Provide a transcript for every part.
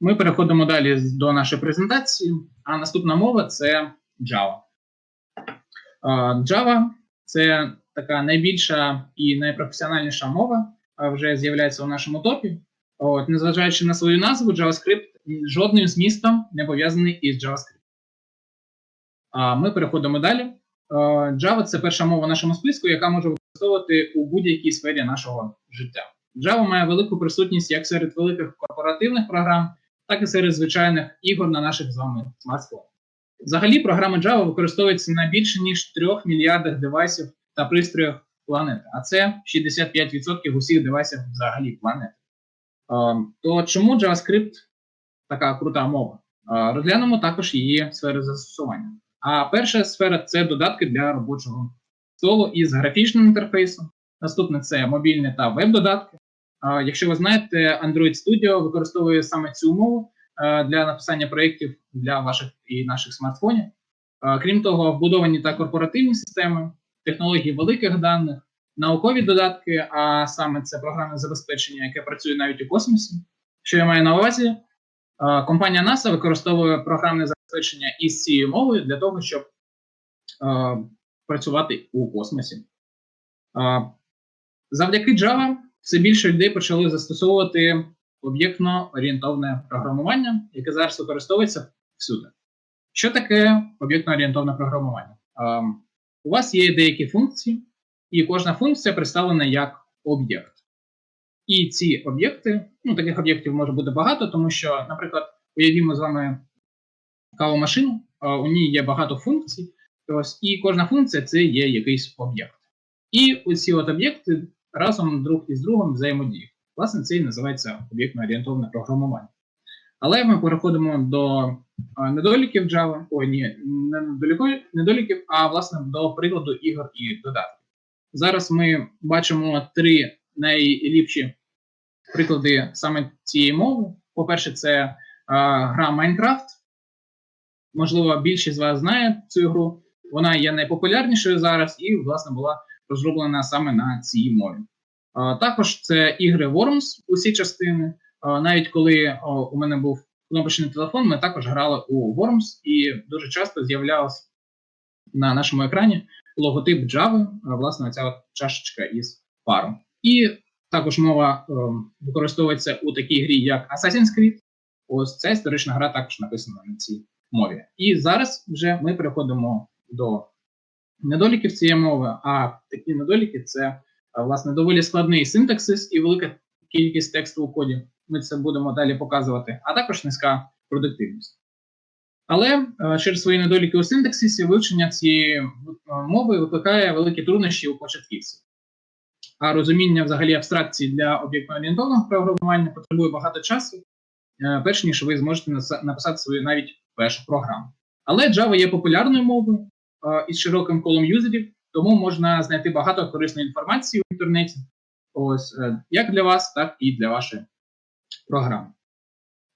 Ми переходимо далі до нашої презентації. А наступна мова це Java. Java це така найбільша і найпрофесіональніша мова, а вже з'являється у нашому топі. От, незважаючи на свою назву, JavaScript жодним змістом не пов'язаний із JavaScript. А ми переходимо далі. Java це перша мова в нашому списку, яка може використовувати у будь-якій сфері нашого життя. Java має велику присутність як серед великих корпоративних програм, так і серед звичайних ігор на наших з вами смартфонах. Взагалі, програма Java використовується на більше ніж 3 мільярдах девайсів та пристроїв планети, а це 65% усіх девайсів взагалі планети. Е, То чому JavaScript така крута мова? Е, Розглянемо також її сфери застосування. А перша сфера це додатки для робочого столу із графічним інтерфейсом. Наступне це мобільні та веб-додатки. Якщо ви знаєте, Android Studio використовує саме цю мову е, для написання проєктів для ваших і наших смартфонів. Крім того, вбудовані та корпоративні системи, технології великих даних, наукові додатки, а саме це програмне забезпечення, яке працює навіть у космосі. Що я маю на увазі? Е, Компанія NASA використовує програмне забезпечення із цією мовою для того, щоб е, працювати у космосі. Е, Завдяки Java все більше людей почали застосовувати об'єктно орієнтовне програмування, яке зараз використовується всюди. Що таке об'єктно орієнтовне програмування? Ем, у вас є деякі функції, і кожна функція представлена як об'єкт. І ці об'єкти, ну таких об'єктів може бути багато, тому що, наприклад, уявімо з вами кавомашину, у ній є багато функцій, ось, і кожна функція це є якийсь об'єкт. І оці от об'єкти разом друг із другом взаємодіють. Власне, це і називається об'єктно орієнтовне програмування. Але ми переходимо до недоліків Java, ой, ні, не недоліків, а власне до прикладу ігор і додатків. Зараз ми бачимо три найліпші приклади саме цієї мови. По-перше, це а, гра Minecraft. Можливо, більшість з вас знає цю гру. Вона є найпопулярнішою зараз і, власне, була розроблена саме на цій мові. Також це ігри Worms, усі частини. Навіть коли у мене був кнопочний телефон, ми також грали у Worms, і дуже часто з'являвся на нашому екрані логотип Java, власне, ця чашечка із паром. І також мова використовується у такій грі, як Assassin's Creed. Ось ця історична гра також написана на цій мові. І зараз вже ми переходимо до недоліків цієї мови, а такі недоліки це власне доволі складний синтаксис і велика кількість тексту у коді. Ми це будемо далі показувати, а також низька продуктивність. Але е, через свої недоліки у синтаксисі вивчення цієї е, мови викликає великі труднощі у початківців. А розуміння взагалі абстракції для об'єктно-орієнтовного програмування потребує багато часу, е, перш ніж ви зможете написати свою навіть першу програму. Але Java є популярною мовою е, із широким колом юзерів, тому можна знайти багато корисної інформації в інтернеті, ось е, як для вас, так і для вашої програми.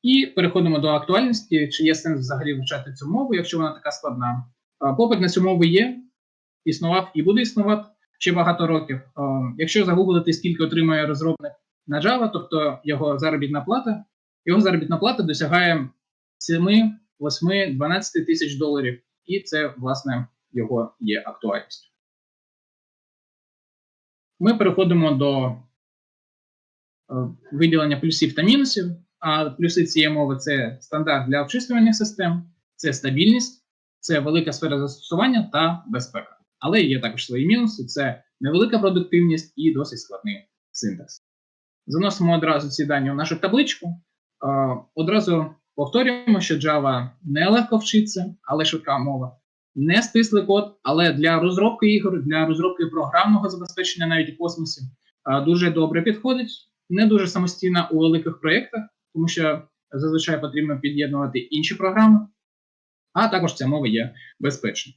І переходимо до актуальності, чи є сенс взагалі вивчати цю мову, якщо вона така складна. Е, Попит на цю мову є, існував і буде існувати ще багато років. Е, Якщо загуглити, скільки отримує розробник на Java, тобто його заробітна плата, його заробітна плата досягає 7, 8, 12 тисяч доларів, і це, власне, його є актуальністю. Ми переходимо до е, виділення плюсів та мінусів. А плюси цієї мови це стандарт для обчислювальних систем, це стабільність, це велика сфера застосування та безпека. Але є також свої мінуси: це невелика продуктивність і досить складний синтекс. Заносимо одразу ці дані в нашу табличку. Е, Одразу повторюємо, що Java не легко вчиться, але швидка мова. Не стислий код, але для розробки ігор, для розробки програмного забезпечення навіть у космосі е, дуже добре підходить. Не дуже самостійна у великих проєктах, тому що зазвичай потрібно під'єднувати інші програми. А також ця мова є безпечною.